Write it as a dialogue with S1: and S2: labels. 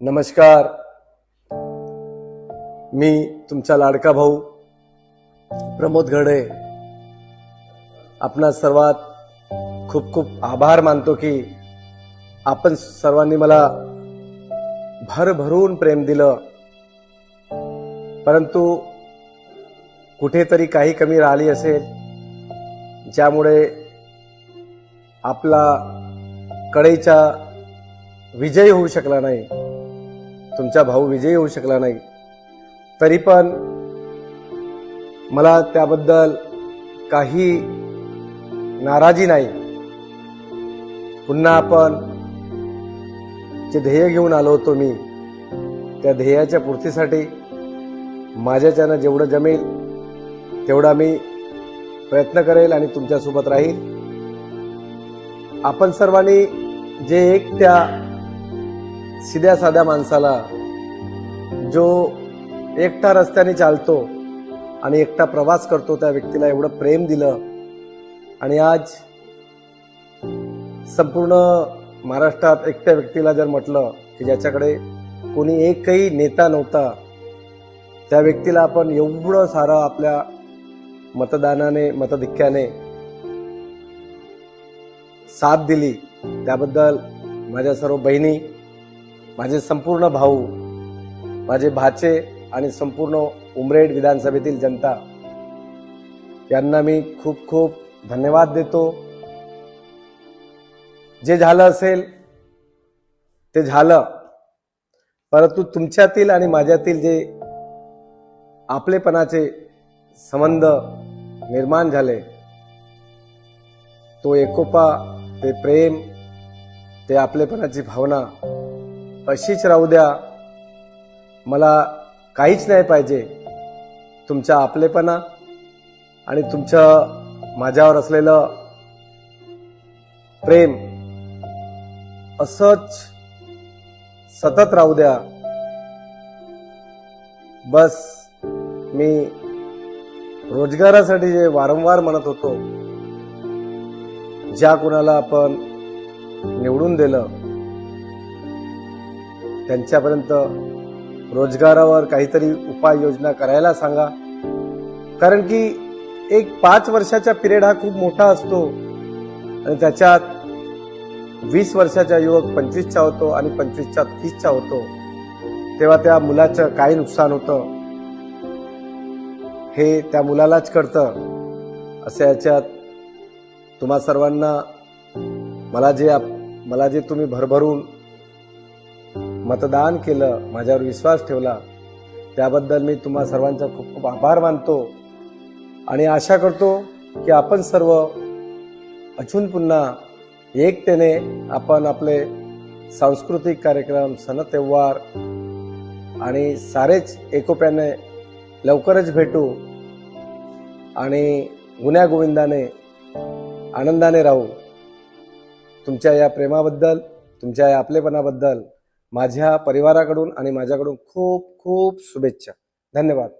S1: नमस्कार. मी तुमचा लाडका भाऊ प्रमोद घडे आपणा सर्वात खूप खूप आभार मानतो की आपण सर्वांनी मला भरभरून प्रेम दिलं. परंतु कुठेतरी काही कमी राहिली असेल ज्यामुळे आपला कडेचा विजय होऊ शकला नाही. तुमचा भाऊ विजयी होऊ शकला नाही. तरी पण मला त्याबद्दल काही नाराजी नाही. पुन्हा आपण जे ध्येय घेऊन आलो होतो मी त्या ध्येयाच्या पूर्तीसाठी माझ्याच्यानं जेवढं जमेल तेवढा मी प्रयत्न करेल आणि तुमच्यासोबत राहील. आपण सर्वांनी जे एक त्या सिध्या साध्या माणसाला जो एकटा रस्त्याने चालतो आणि एकटा प्रवास करतो त्या व्यक्तीला एवढं प्रेम दिलं आणि आज संपूर्ण महाराष्ट्रात एकट्या व्यक्तीला जर म्हटलं की ज्याच्याकडे कोणी एकही नेता नव्हता त्या व्यक्तीला आपण एवढं सारं आपल्या मतदानाने मतधिक्याने साथ दिली. त्याबद्दल माझ्या सर्व बहिणी माझे संपूर्ण भाऊ माझे भाचे आणि संपूर्ण उमरेड विधानसभेतील जनता यांना मी खूप खूप धन्यवाद देतो. जे झालं असेल ते झालं. परंतु तुमच्यातील आणि माझ्यातील जे आपलेपणाचे संबंध निर्माण झाले तो एकोपा ते प्रेम ते आपलेपणाची भावना अशीच राहू द्या. मला काहीच नाही पाहिजे. तुमच्या आपलेपणा आणि तुमचं माझ्यावर असलेलं प्रेम असंच सतत राहू द्या. बस मी रोजगारासाठी जे वारंवार म्हणत होतो ज्या कुणाला आपण निवडून दिलं त्यांच्यापर्यंत रोजगारावर काहीतरी उपाययोजना करायला सांगा. कारण की एक पाच वर्षाचा पिरियड हा खूप मोठा असतो. आणि त्याच्यात वीस वर्षाचा युवक पंचवीसचा होतो आणि पंचवीसच्या तीसचा होतो. तेव्हा त्या मुलाचं काय नुकसान होतं? हे त्या मुलालाच कळतं. असं याच्यात तुम्हा सर्वांना मला जे आप- मला जे तुम्ही भरभरून मतदान केलं माझ्यावर विश्वास ठेवला त्याबद्दल मी तुम्हा सर्वांचा खूप खूप आभार मानतो. आणि आशा करतो की आपण सर्व अजून पुन्हा एकतेने आपण आपले सांस्कृतिक कार्यक्रम सण त्योहार आणि सारेच एकोप्याने लवकरच भेटू आणि गुण्यागोविंदाने आनंदाने राहू. तुमच्या या प्रेमाबद्दल तुमच्या या आपलेपणाबद्दल माझ्या परिवाराकडून आणि माझ्याकडून खूप खूप शुभेच्छा. धन्यवाद.